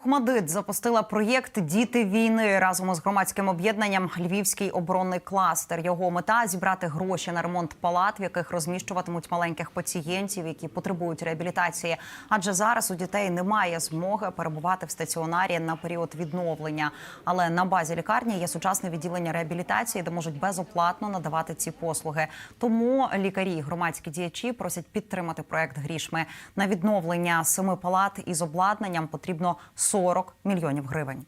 Охмадит запустила проєкт Діти війни разом із громадським об'єднанням Львівський оборонний кластер. Його мета зібрати гроші на ремонт палат, в яких розміщуватимуть маленьких пацієнтів, які потребують реабілітації. Адже зараз у дітей немає змоги перебувати в стаціонарі на період відновлення. Але на базі лікарні є сучасне відділення реабілітації, де можуть безоплатно надавати ці послуги. Тому лікарі, і громадські діячі просять підтримати проект грішми на відновлення семи палат із обладнанням. Потрібно 40 мільйонів гривень.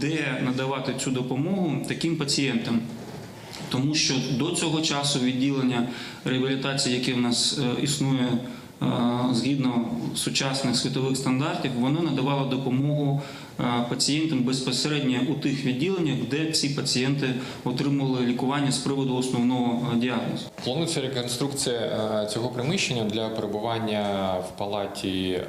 де надавати цю допомогу таким пацієнтам. Тому що до цього часу відділення реабілітації, яке в нас е, існує е, згідно сучасних світових стандартів, воно надавало допомогу пацієнтам безпосередньо у тих відділеннях, де ці пацієнти отримували лікування з приводу основного е, діагнозу. Планується реконструкція е, цього приміщення для перебування в палаті е,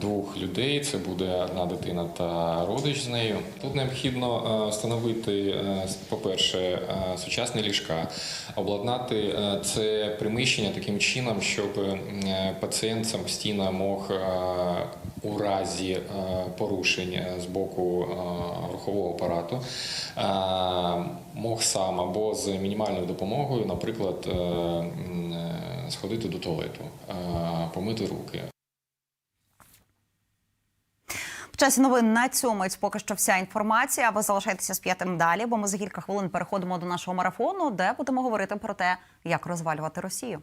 двох людей. Це буде одна дитина та родич з нею. Тут необхідно е, встановити, е, по-перше, е, сучасні ліжка, обладнати е, це приміщення таким чином, щоб е, пацієнт самостійно мог е, у разі е, порушень е, з боку е, рухового апарату мог сам або з мінімальною допомогою, наприклад, сходити до туалету, помити руки. В часі новин на цьому поки що вся інформація. Ви залишайтеся з п'ятим далі, бо ми за кілька хвилин переходимо до нашого марафону, де будемо говорити про те, як розвалювати Росію.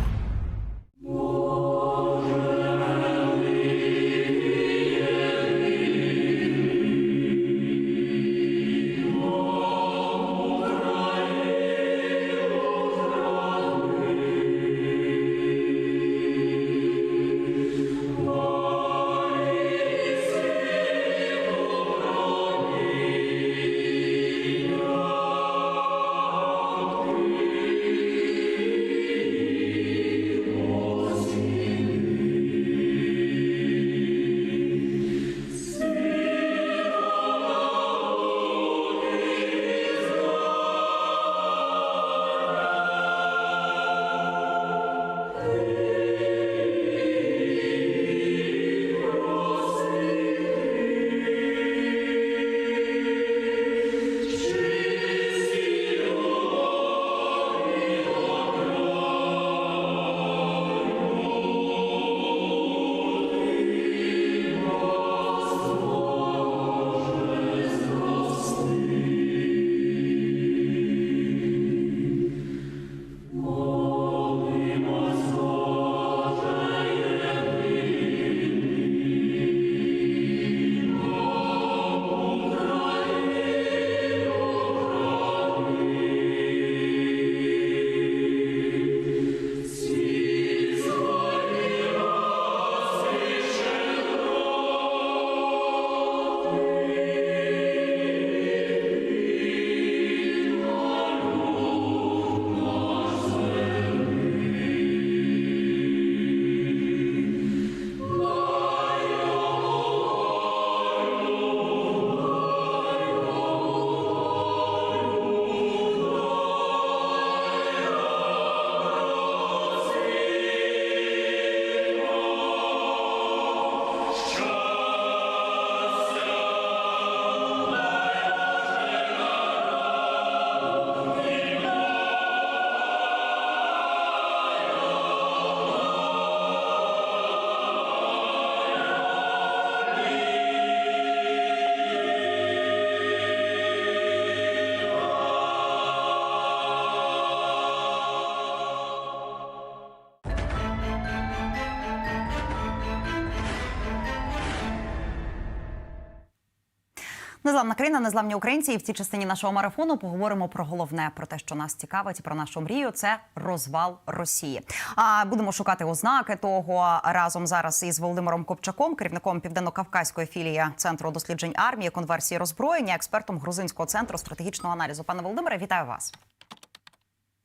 Незламна країна, незламні українці. І в цій частині нашого марафону поговоримо про головне, про те, що нас цікавить, про нашу мрію. Це розвал Росії. А будемо шукати ознаки того разом зараз із Володимиром Копчаком, керівником південно-кавказької філії центру досліджень армії, конверсії роззброєння, експертом грузинського центру стратегічного аналізу. Пане Володимире, вітаю вас.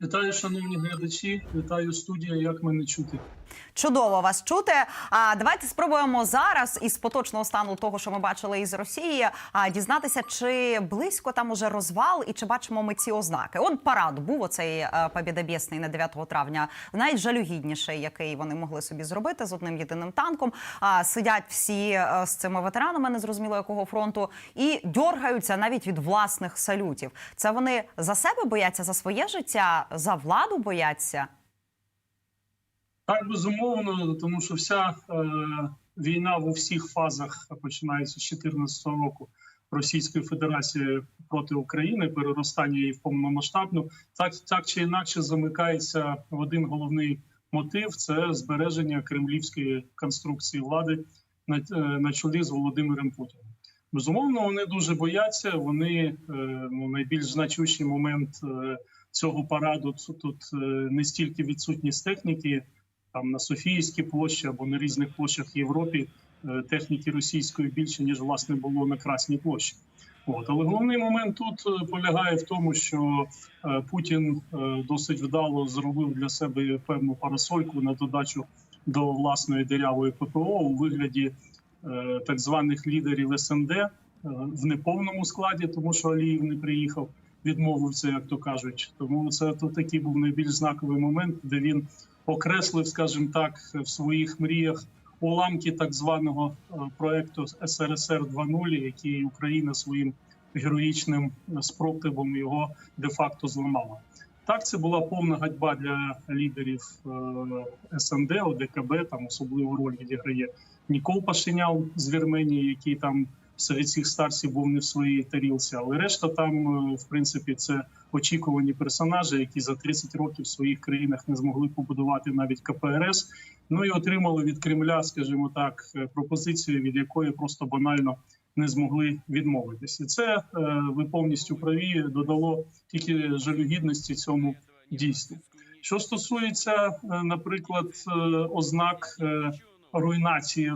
Вітаю, шановні глядачі. Вітаю студія. Як мене чути? Чудово вас чути. А давайте спробуємо зараз із поточного стану того, що ми бачили із Росії, а дізнатися, чи близько там уже розвал, і чи бачимо ми ці ознаки. От парад був оцей е, на 9 травня, найжалюгідніший, який вони могли собі зробити з одним єдиним танком. А сидять всі е, з цими ветеранами, незрозуміло якого фронту, і дьоргаються навіть від власних салютів. Це вони за себе бояться за своє життя, за владу бояться. Так, безумовно, тому що вся е, війна в усіх фазах починається з 2014 року Російської Федерації проти України, переростання її в повномасштабну, так, так чи інакше замикається в один головний мотив: це збереження кремлівської конструкції влади на, е, на чолі з Володимиром Путіним. Безумовно, вони дуже бояться. Вони е, ну, найбільш значущий момент е, цього параду тут, е, не стільки відсутність техніки там на Софіївській площі або на різних площах Європі е, техніки російської більше ніж власне було на Красній площі. От але головний момент тут е, полягає в тому, що е, Путін досить вдало зробив для себе певну парасольку на додачу до власної дирявої ППО у вигляді так званих лідерів СНД в неповному складі, тому що Аліїв не приїхав, відмовився, як то кажуть. Тому це тут такий був найбільш знаковий момент, де він окреслив, скажімо так, в своїх мріях уламки так званого е, проекту СРСР 2.0, який Україна своїм героїчним спротивом його де-факто зламала. Так, це була повна ганьба для лідерів е, СНД, ОДКБ, там особливу роль відіграє Нікол Пашинян з Вірменії, який там цих старців був не в своїй тарілці, але решта там, е, в принципі, це очікувані персонажі, які за 30 років в своїх країнах не змогли побудувати навіть КПРС. Ну і отримали від Кремля, скажімо так, е, пропозицію, від якої просто банально не змогли відмовитися. І це е, ви повністю праві додало тільки жалюгідності цьому дійству. Що стосується, наприклад, ознак руйнації